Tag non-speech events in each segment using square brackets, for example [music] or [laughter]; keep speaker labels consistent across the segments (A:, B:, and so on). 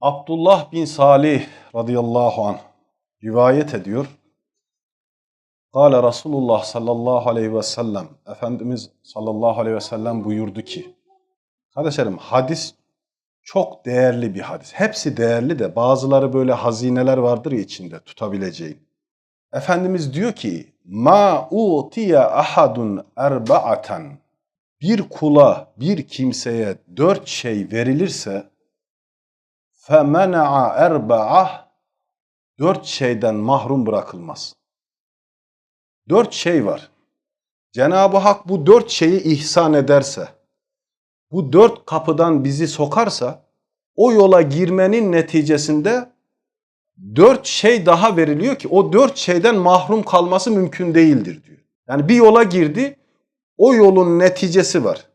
A: Abdullah bin Salih radıyallahu anh rivayet ediyor. Kale Resulullah sallallahu aleyhi ve sellem Efendimiz sallallahu aleyhi ve sellem buyurdu ki Kardeşlerim hadis çok değerli bir hadis. Hepsi değerli de bazıları böyle hazineler vardır ya içinde tutabileceğin. Efendimiz diyor ki ma utiye ahadun erba'aten bir kula bir kimseye dört şey verilirse femena'a erba'ah dört şeyden mahrum bırakılmaz. Dört şey var. Cenab-ı Hak bu dört şeyi ihsan ederse, bu dört kapıdan bizi sokarsa, o yola girmenin neticesinde dört şey daha veriliyor ki o dört şeyden mahrum kalması mümkün değildir diyor. Yani bir yola girdi, o yolun neticesi var.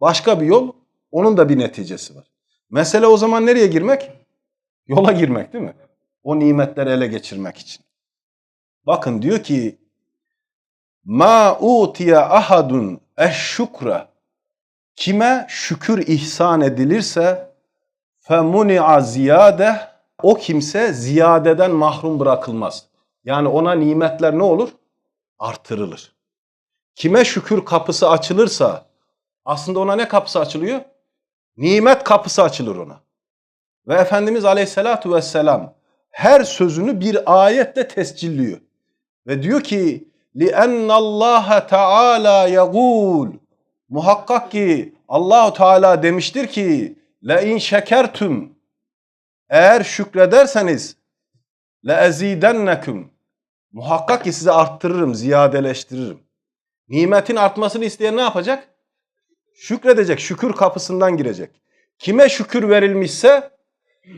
A: Başka bir yol, onun da bir neticesi var. Mesele o zaman nereye girmek? Yola girmek değil mi? O nimetleri ele geçirmek için. Bakın diyor ki Ma utiye ahadun eşşukra Kime şükür ihsan edilirse femuni'a ziyade o kimse ziyadeden mahrum bırakılmaz. Yani ona nimetler ne olur? Artırılır. Kime şükür kapısı açılırsa aslında ona ne kapısı açılıyor? Nimet kapısı açılır ona. Ve Efendimiz Aleyhisselatu Vesselam her sözünü bir ayetle tescilliyor. Ve diyor ki لِأَنَّ اللّٰهَ تَعَالَى يَقُولُ Muhakkak ki Allahu Teala demiştir ki la in şekertum eğer şükrederseniz la ezidennekum muhakkak ki size arttırırım, ziyadeleştiririm. Nimetin artmasını isteyen ne yapacak? Şükredecek, şükür kapısından girecek. Kime şükür verilmişse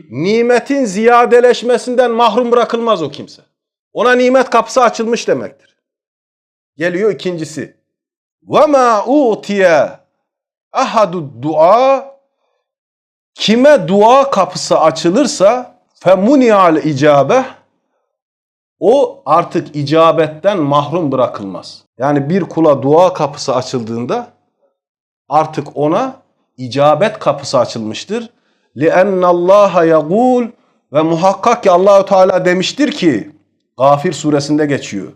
A: nimetin ziyadeleşmesinden mahrum bırakılmaz o kimse. Ona nimet kapısı açılmış demektir. Geliyor ikincisi. Ve ma utiye ahadu dua kime dua kapısı açılırsa femunial icabe o artık icabetten mahrum bırakılmaz. Yani bir kula dua kapısı açıldığında artık ona icabet kapısı açılmıştır. لِأَنَّ اللّٰهَ يَقُولُ ve muhakkak ki Allahu Teala demiştir ki Gafir suresinde geçiyor.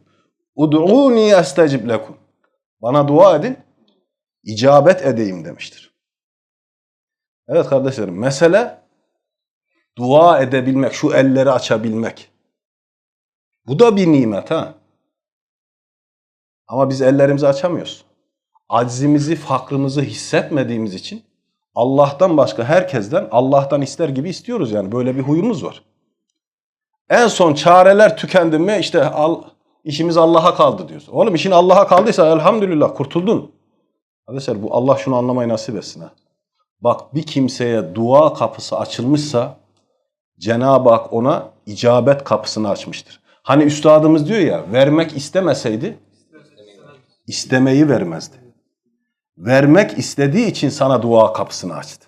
A: Ud'uni estecib lekum. Bana dua edin, icabet edeyim demiştir. Evet kardeşlerim, mesele dua edebilmek, şu elleri açabilmek. Bu da bir nimet ha. Ama biz ellerimizi açamıyoruz. Aczimizi, fakrımızı hissetmediğimiz için Allah'tan başka herkesten Allah'tan ister gibi istiyoruz yani. Böyle bir huyumuz var. En son çareler tükendi mi işte al, işimiz Allah'a kaldı diyorsun. Oğlum işin Allah'a kaldıysa elhamdülillah kurtuldun. Arkadaşlar bu Allah şunu anlamayı nasip etsin ha. Bak bir kimseye dua kapısı açılmışsa Cenab-ı Hak ona icabet kapısını açmıştır. Hani üstadımız diyor ya vermek istemeseydi istemeyi vermezdi vermek istediği için sana dua kapısını açtı.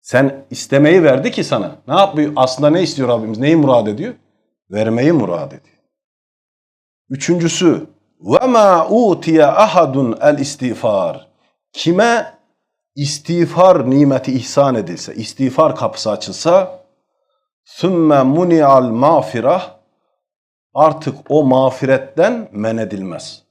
A: Sen istemeyi verdi ki sana. Ne yapıyor? Aslında ne istiyor Rabbimiz? Neyi murad ediyor? Vermeyi murad ediyor. Üçüncüsü ve ma utiye ahadun el istiğfar. Kime istiğfar nimeti ihsan edilse, istiğfar kapısı açılsa sümme muni'al mağfirah artık o mağfiretten men edilmez.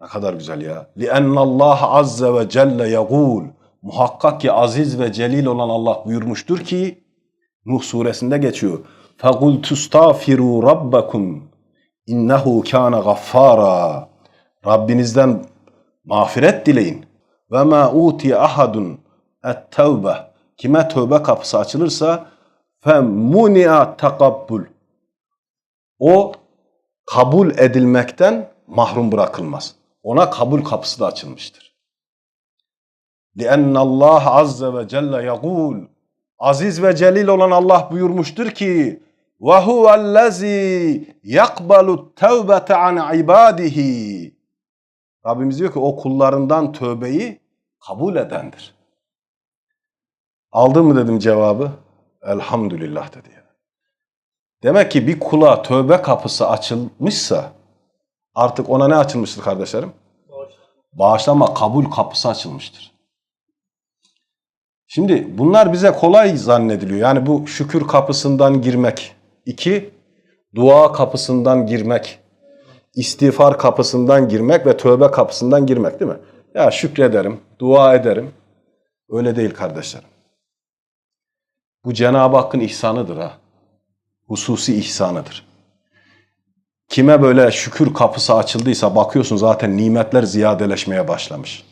A: Ne kadar güzel ya. لِأَنَّ اللّٰهَ عَزَّ وَجَلَّ يَقُولُ Muhakkak ki aziz ve celil olan Allah buyurmuştur ki Nuh suresinde geçiyor. فَقُلْ تُسْتَغْفِرُوا رَبَّكُمْ İnnehu kana gaffara. Rabbinizden mağfiret dileyin. Ve ma uti ahadun et tevbe. Kime tövbe kapısı açılırsa femuni'a takabbul. O kabul edilmekten mahrum bırakılmaz. Ona kabul kapısı da açılmıştır. لِأَنَّ اللّٰهَ عَزَّ وَجَلَّ يَقُولُ Aziz ve celil olan Allah buyurmuştur ki وَهُوَ الَّذ۪ي يَقْبَلُ التَّوْبَةَ عَنْ عِبَادِهِ Rabbimiz diyor ki o kullarından tövbeyi kabul edendir. Aldın mı dedim cevabı? Elhamdülillah dedi. Demek ki bir kula tövbe kapısı açılmışsa artık ona ne açılmıştır kardeşlerim? Bağışlama kabul kapısı açılmıştır. Şimdi bunlar bize kolay zannediliyor. Yani bu şükür kapısından girmek. iki dua kapısından girmek. istiğfar kapısından girmek ve tövbe kapısından girmek değil mi? Ya şükrederim, dua ederim. Öyle değil kardeşlerim. Bu Cenab-ı Hakk'ın ihsanıdır ha. Hususi ihsanıdır. Kime böyle şükür kapısı açıldıysa bakıyorsun zaten nimetler ziyadeleşmeye başlamış.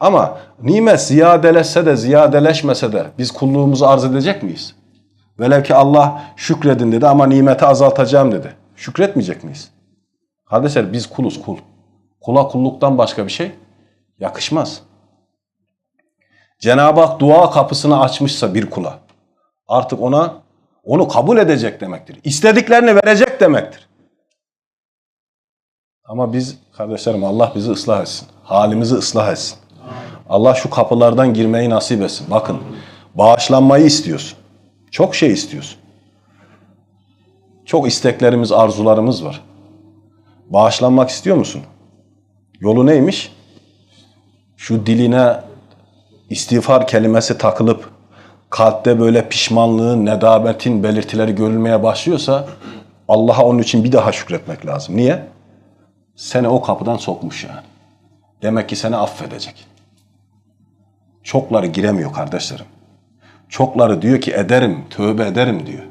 A: Ama nimet ziyadeleşse de ziyadeleşmese de biz kulluğumuzu arz edecek miyiz? Velev ki Allah şükredin dedi ama nimeti azaltacağım dedi. Şükretmeyecek miyiz? Kardeşler biz kuluz kul. Kula kulluktan başka bir şey yakışmaz. Cenab-ı Hak dua kapısını açmışsa bir kula artık ona onu kabul edecek demektir. İstediklerini verecek demektir. Ama biz kardeşlerim Allah bizi ıslah etsin. Halimizi ıslah etsin. Allah şu kapılardan girmeyi nasip etsin. Bakın bağışlanmayı istiyorsun. Çok şey istiyorsun. Çok isteklerimiz, arzularımız var. Bağışlanmak istiyor musun? Yolu neymiş? Şu diline istiğfar kelimesi takılıp kalpte böyle pişmanlığın, nedametin belirtileri görülmeye başlıyorsa Allah'a onun için bir daha şükretmek lazım. Niye? Seni o kapıdan sokmuş yani. Demek ki seni affedecek. Çokları giremiyor kardeşlerim. Çokları diyor ki ederim, tövbe ederim diyor.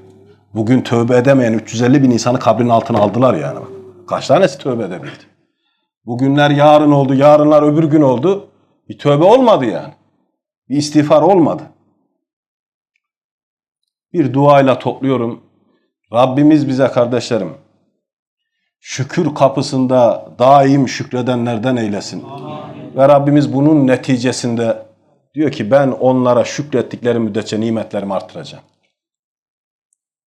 A: Bugün tövbe edemeyen 350 bin insanı kabrin altına aldılar yani. Bak. Kaç tanesi tövbe edebildi? Bugünler yarın oldu, yarınlar öbür gün oldu. Bir tövbe olmadı yani. Bir istiğfar olmadı. Bir duayla topluyorum. Rabbimiz bize kardeşlerim şükür kapısında daim şükredenlerden eylesin. Ve Rabbimiz bunun neticesinde diyor ki ben onlara şükrettikleri müddetçe nimetlerimi artıracağım.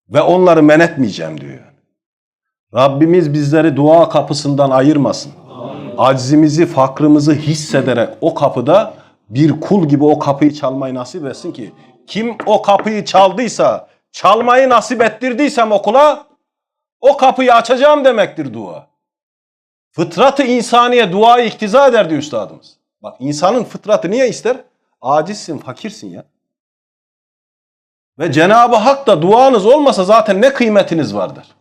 A: Ve onları men etmeyeceğim diyor. Rabbimiz bizleri dua kapısından ayırmasın. Aczimizi, fakrımızı hissederek o kapıda bir kul gibi o kapıyı çalmayı nasip etsin ki kim o kapıyı çaldıysa, çalmayı nasip ettirdiysem okula o kapıyı açacağım demektir dua. Fıtratı insaniye duayı iktiza eder diyor üstadımız. Bak insanın fıtratı niye ister? Acizsin, fakirsin ya. Ve Cenab-ı Hak da duanız olmasa zaten ne kıymetiniz vardır?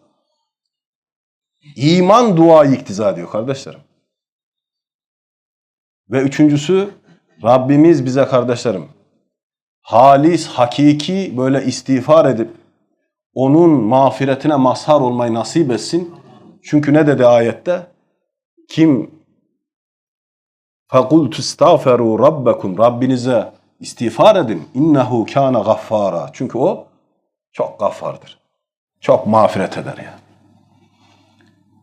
A: İman duayı iktiza ediyor kardeşlerim. Ve üçüncüsü Rabbimiz bize kardeşlerim halis, hakiki böyle istiğfar edip onun mağfiretine mazhar olmayı nasip etsin. Çünkü ne dedi ayette? Kim فَقُلْتُ اسْتَغْفَرُوا رَبَّكُمْ Rabbinize istiğfar edin. İnnehu kana gaffara. Çünkü o çok gaffardır. Çok mağfiret eder yani.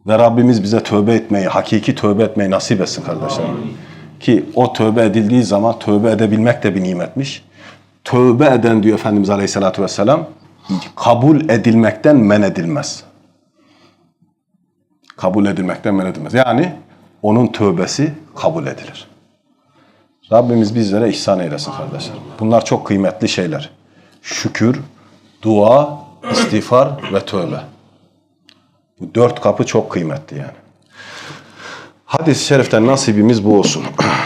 A: Ve Rabbimiz bize tövbe etmeyi, hakiki tövbe etmeyi nasip etsin kardeşlerim. Ki o tövbe edildiği zaman tövbe edebilmek de bir nimetmiş. Tövbe eden diyor Efendimiz Aleyhisselatü Vesselam kabul edilmekten men edilmez. Kabul edilmekten men edilmez. Yani onun tövbesi kabul edilir. Rabbimiz bizlere ihsan eylesin kardeşler. Bunlar çok kıymetli şeyler. Şükür, dua, istiğfar ve tövbe. Bu dört kapı çok kıymetli yani. Hadis-i şeriften nasibimiz bu olsun. [clears throat]